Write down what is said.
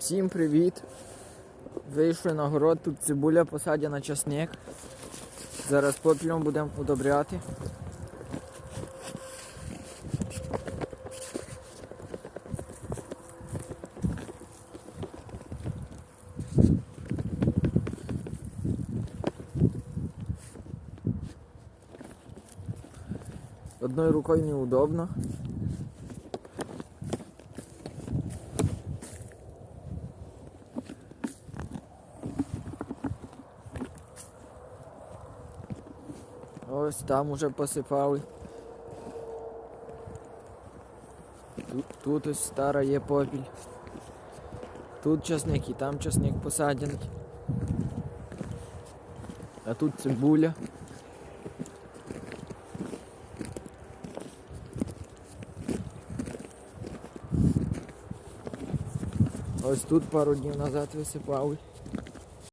Всім привіт! Вийшли на город, тут цибуля посадяна часник. Зараз попілом будемо удобряти. Одною рукою неудобно. Ось там уже посипали. Тут, тут ось стара є попіль. Тут часник і там часник посадяний. А тут цибуля. Ось тут пару днів назад висипали.